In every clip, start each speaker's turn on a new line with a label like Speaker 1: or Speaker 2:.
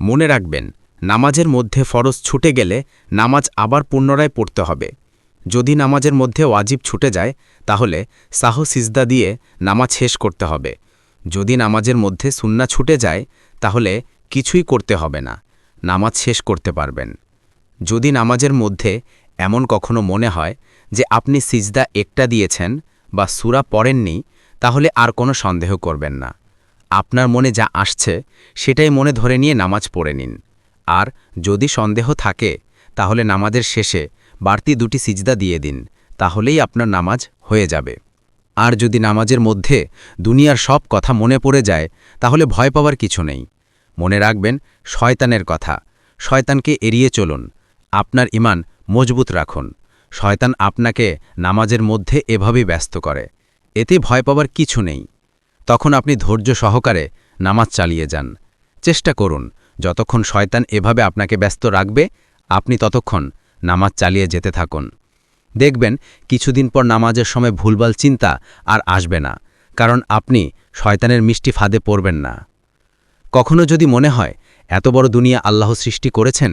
Speaker 1: মনে রাখবেন, নামাজের মধ্যে ফরজ ছুটে গেলে নামাজ আবার পুনরায় পড়তে হবে। যদি নামাজের মধ্যে ওয়াজিব ছুটে যায়, তাহলে সাহ সিজদা দিয়ে নামাজ শেষ করতে হবে। যদি নামাজের মধ্যে সুন্না ছুটে যায়, তাহলে কিছুই করতে হবে না, নামাজ শেষ করতে পারবেন। যদি নামাজের মধ্যে এমন কখনো মনে হয় যে আপনি সিজদা একটা দিয়েছেন বা সুরা পড়েননি, তাহলে আর কোনো সন্দেহ করবেন না। আপনার মনে যা আসছে, সেটাই মনে ধরে নিয়ে নামাজ পড়ে নিন। আর যদি সন্দেহ থাকে, তাহলে নামাজের শেষে বাড়তি দুটি সিজদা দিয়ে দিন, তাহলেই আপনার নামাজ হয়ে যাবে। আর যদি নামাজের মধ্যে দুনিয়ার সব কথা মনে পড়ে যায়, তাহলে ভয় পাওয়ার কিছু নেই। মনে রাখবেন, শয়তানের কথা। শয়তানকে এড়িয়ে চলুন। আপনার ইমান মজবুত রাখুন। শয়তান আপনাকে নামাজের মধ্যে এভাবেই ব্যস্ত করে। এতে ভয় পাওয়ার কিছু নেই। তখন আপনি ধৈর্য সহকারে নামাজ চালিয়ে যান। চেষ্টা করুন, যতক্ষণ শয়তান এভাবে আপনাকে ব্যস্ত রাখবে, আপনি ততক্ষণ নামাজ চালিয়ে যেতে থাকুন। দেখবেন, কিছুদিন পর নামাজের সময় ভুলভাল চিন্তা আর আসবে না, কারণ আপনি শয়তানের মিষ্টি ফাঁদে পড়বেন না। কখনো যদি মনে হয়, এত বড় দুনিয়া আল্লাহ সৃষ্টি করেছেন,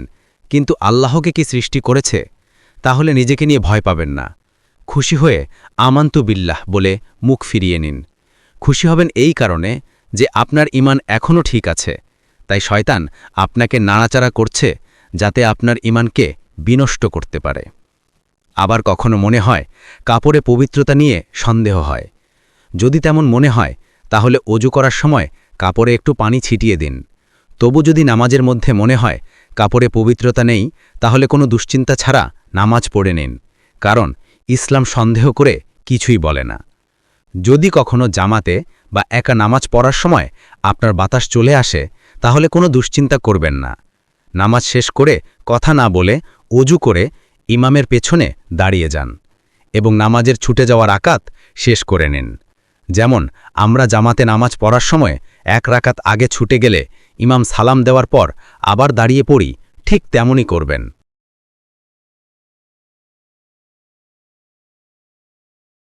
Speaker 1: কিন্তু আল্লাহকে কি সৃষ্টি করেছে, তাহলে নিজেকে নিয়ে ভয় পাবেন না। খুশি হয়ে, আমান্তু বিল্লাহ বলে মুখ ফিরিয়ে নিন। খুশি হবেন এই কারণে যে আপনার ইমান এখনও ঠিক আছে। তাই শয়তান আপনাকে নাড়াচাড়া করছে যাতে আপনার ইমানকে বিনষ্ট করতে পারে। আবার কখনো মনে হয় কাপড়ে পবিত্রতা নিয়ে সন্দেহ হয়। যদি তেমন মনে হয়, তাহলে অজু করার সময় কাপড়ে একটু পানি ছিটিয়ে দিন। তবু যদি নামাজের মধ্যে মনে হয় কাপড়ে পবিত্রতা নেই, তাহলে কোনো দুশ্চিন্তা ছাড়া নামাজ পড়ে নিন। কারণ ইসলাম সন্দেহ করে কিছুই বলে না। যদি কখনো জামাতে বা একা নামাজ পড়ার সময় আপনার বাতাস চলে আসে, তাহলে কোনো দুশ্চিন্তা করবেন না। নামাজ শেষ করে কথা না বলে অজু করে ইমামের পেছনে দাঁড়িয়ে যান এবং নামাজের ছুটে যাওয়ার আকাত শেষ করে নিন। যেমন, আমরা জামাতে নামাজ পড়ার সময় এক রাকাত আগে ছুটে গেলে ইমাম সালাম দেওয়ার পর আবার দাঁড়িয়ে পড়ি, ঠিক তেমনই করবেন।